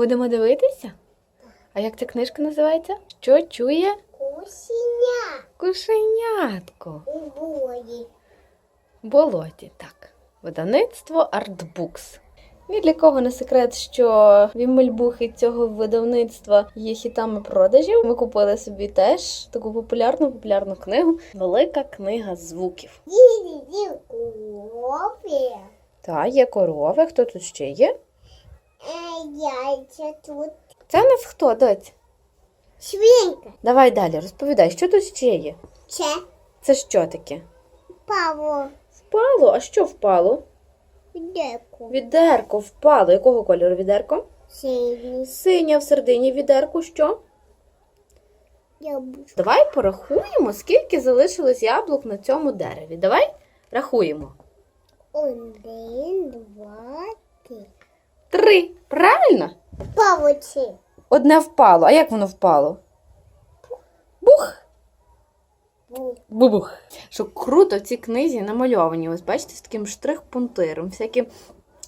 Будемо дивитися? А як ця книжка називається? Що чує Кусеня кошенятко? у болі. Болоті, так. Видавництво Artbooks. Ні для кого не секрет, що вімельбухи цього видавництва є хітами продажів. Ми купили собі теж таку популярну популярну книгу Велика книга звуків. Діді крові. Та є корови. Хто тут ще є? Яйця тут. Це в нас хто, доць? Свинка. Давай далі, розповідай, що тут ще є? Це Це що таке? Павло. Впало? А що впало? Деку. Відерко впало. Якого кольору відерко? Синій. Синя в середині відерку що? Яблучко. Давай порахуємо, скільки залишилось яблук на цьому дереві. Давай рахуємо. Один, два, три. Три. Правильно? Павлоці. Одне впало. А як воно впало? Бух. Бубух. Що круто в цій книзі намальовані. Ось бачите, з таким штрих-пунктиром, всякі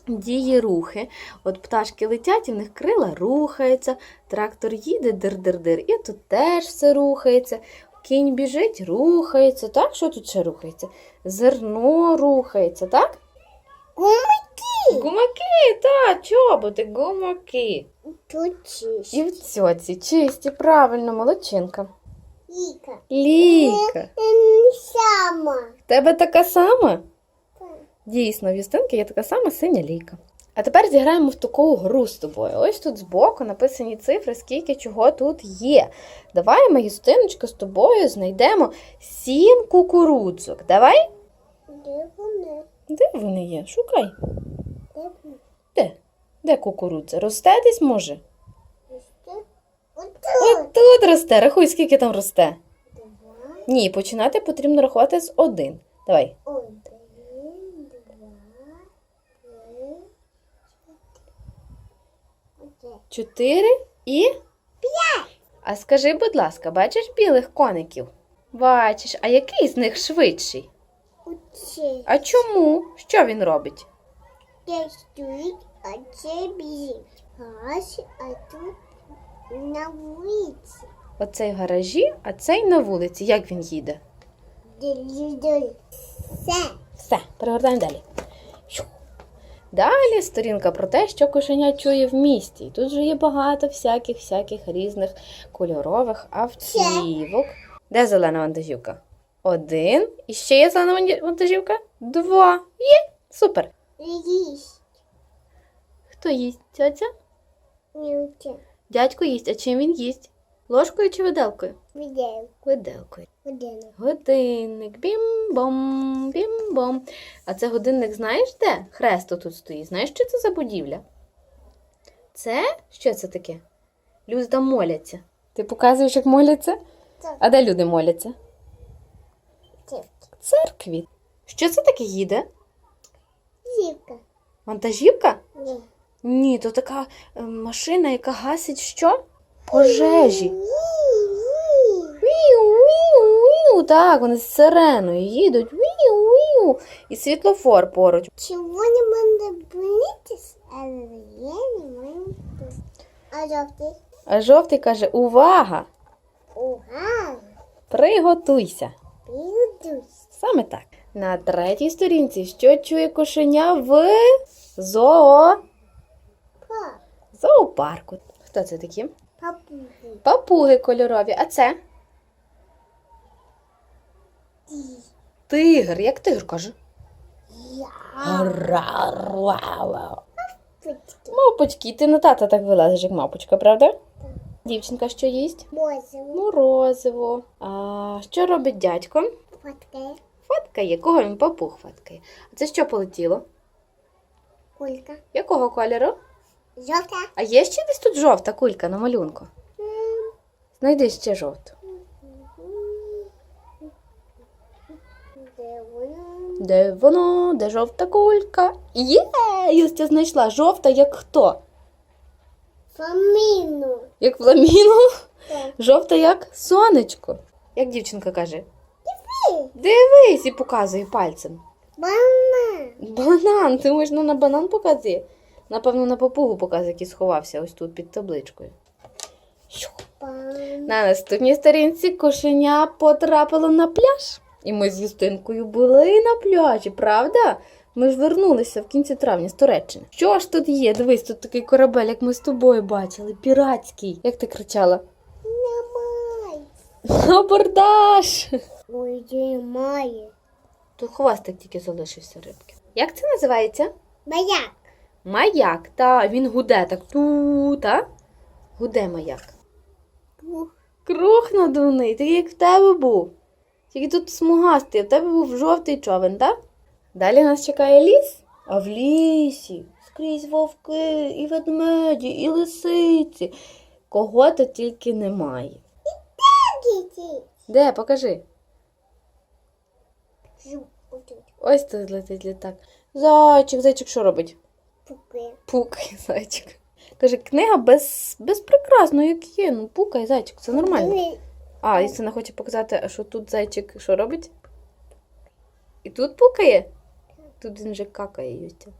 дії, рухи. От пташки летять, і в них крила рухаються, трактор їде дир-дир-дир, і тут теж все рухається. Кінь біжить, рухається, так? Що тут ще рухається? Зерно рухається, так? Гумаки, чоботи, гумаки. Тут чисть. І в цьоці чисті, правильно, молодчинка. Іка. Ліка. Ем, Сама. В тебе така сама? Так. Дійсно, в Юстинки є така сама синя лійка. А тепер зіграємо в таку гру з тобою. Ось тут збоку написані цифри, скільки чого тут є. Давай ми, Юстиночка, з тобою знайдемо сім кукурудзок. Давай? Де вони? Де вони є? Шукай. Де кукурудза? Росте десь може? От тут росте. Рахуй, скільки там росте. Два. Ні, починати потрібно рахувати з один. Давай. Один, два, три, чотири. І. П'ять. А скажи, будь ласка, бачиш білих коників? Бачиш, а який з них швидший? Оце. А чому? Що він робить? Це стоїть, а це біжить. Гараж, а тут на вулиці. Оцей в гаражі, а цей на вулиці. Як він їде? Все. Все, перегортаємо далі. Щу. Далі сторінка про те, що кошеня чує в місті. І тут вже є багато всяких всяких різних кольорових автівок. Де зелена вантажівка? Один. І ще є зелена вантажівка? Два. Є. Супер. Їсть. Хто їсть? Цьоця? Мілке. Дядько їсть. А чим він їсть? Ложкою чи виделкою? Відео. Виделкою. Година. Годинник. Бім-бом, бім-бом. А це годинник знаєш де? Хрест тут стоїть. Знаєш, що це за будівля? Це? Що це таке? Люди там моляться. Ти показуєш, як моляться? Так. А де люди моляться? В церкві. Що це таке їде? Зівка. Вантажівка? Ні. Ні, то така е, машина, яка гасить що? Пожежі. Віу, віу, віу. Так, вони з сиреною їдуть. Віу, віу. І світлофор поруч. Чого не можна боїтись, але я не можу. А жовтий? А жовтий каже: Увага! Уга. Приготуйся! Підусь. Саме так. На третій сторінці, що чує кошеня в зоо... Зоопарку. Хто це такі? Папуги. Папуги кольорові. А це тигр. Як тигр каже? Мавпочки, ти на тата так вилазиш, як мавпочка, правда? Дівчинка що їсть? Мозову. Морозиво. А що робить дядько? Фоткає. Фоткає. Кого він папуг фоткає? А це що полетіло? Кулька. Якого кольору? Жовта. А є ще десь тут жовта кулька на малюнку? Знайди ще жовту. Де вона? Де воно? Де жовта кулька? Є! Юстя знайшла жовта, як хто? Фаміну. Як фламінго? Так. Жовта, як сонечко. Як дівчинка каже? Дивись і показує пальцем. Банан. Банан, ти можна на банан показує? Напевно, на попугу показ, який сховався ось тут під табличкою. На наступній сторінці кошеня потрапило на пляж. І ми з Юстинкою були на пляжі, правда? Ми ж вернулися в кінці травня з Туреччини. Що ж тут є? Дивись, тут такий корабель, як ми з тобою бачили, піратський. Як ти кричала? Абордаж! Ой, немає. Тут хвостик тільки залишився рибки. Як це називається? Маяк. Маяк. Та він гуде так ту, та? Гуде маяк. Круг. Круг надувний, такий як в тебе був. Тільки тут смугастий, а в тебе був жовтий човен, так? Далі нас чекає ліс, а в лісі скрізь вовки, і ведмеді, і лисиці. Кого то тільки немає. Діти. Де, покажи. Ось тут летить літак. Зайчик, зайчик що робить? Пукає. Пукає зайчик. Каже, книга без, без прекрасно, як є. Ну, пукай, зайчик, це нормально. А, і це не хоче показати, а що тут зайчик що робить? І тут пукає? Тут він вже какає Ютя.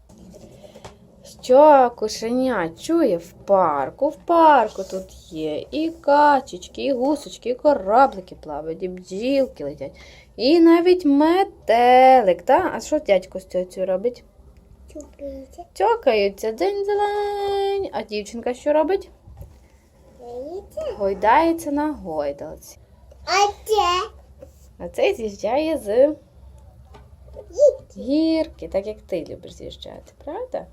Що кошеня чує в парку? В парку тут є і качечки, і гусочки, і кораблики плавають, і бджілки летять. І навіть метелик, та? А що дядько з тьоцею робить? Чупиться. Цьокаються день зелень. А дівчинка що робить? Дивіться. Гойдається на гойдалці. А це? А цей з'їжджає з гірки, так як ти любиш з'їжджати, правда?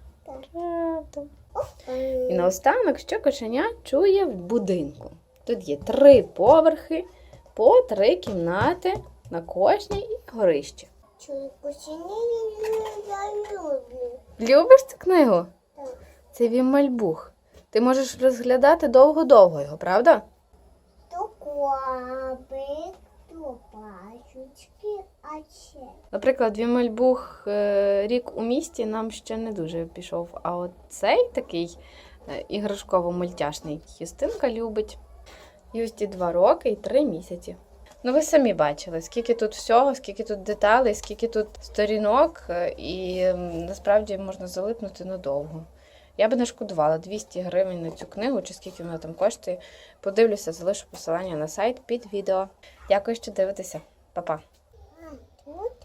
І наостанок, що кошеня чує в будинку. Тут є три поверхи, по три кімнати на кожній і горище. Чую, кусіння я люблю. Любиш цю книгу? Так. Це Вімальбух. Ти можеш розглядати довго-довго його, правда? То квабик, то пачечки. Наприклад, Вімальбух е, рік у місті нам ще не дуже пішов. А от цей такий е, іграшково-мультяшний Юстинка любить. Юсті два роки і три місяці. Ну, ви самі бачили, скільки тут всього, скільки тут деталей, скільки тут сторінок, е, і насправді можна залипнути надовго. Я би не шкодувала 200 гривень на цю книгу, чи скільки вона там коштує. Подивлюся, залишу посилання на сайт під відео. Дякую, що дивитеся. Па-па!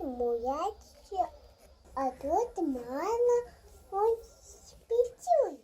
Моя а тут мама ось піцюнь.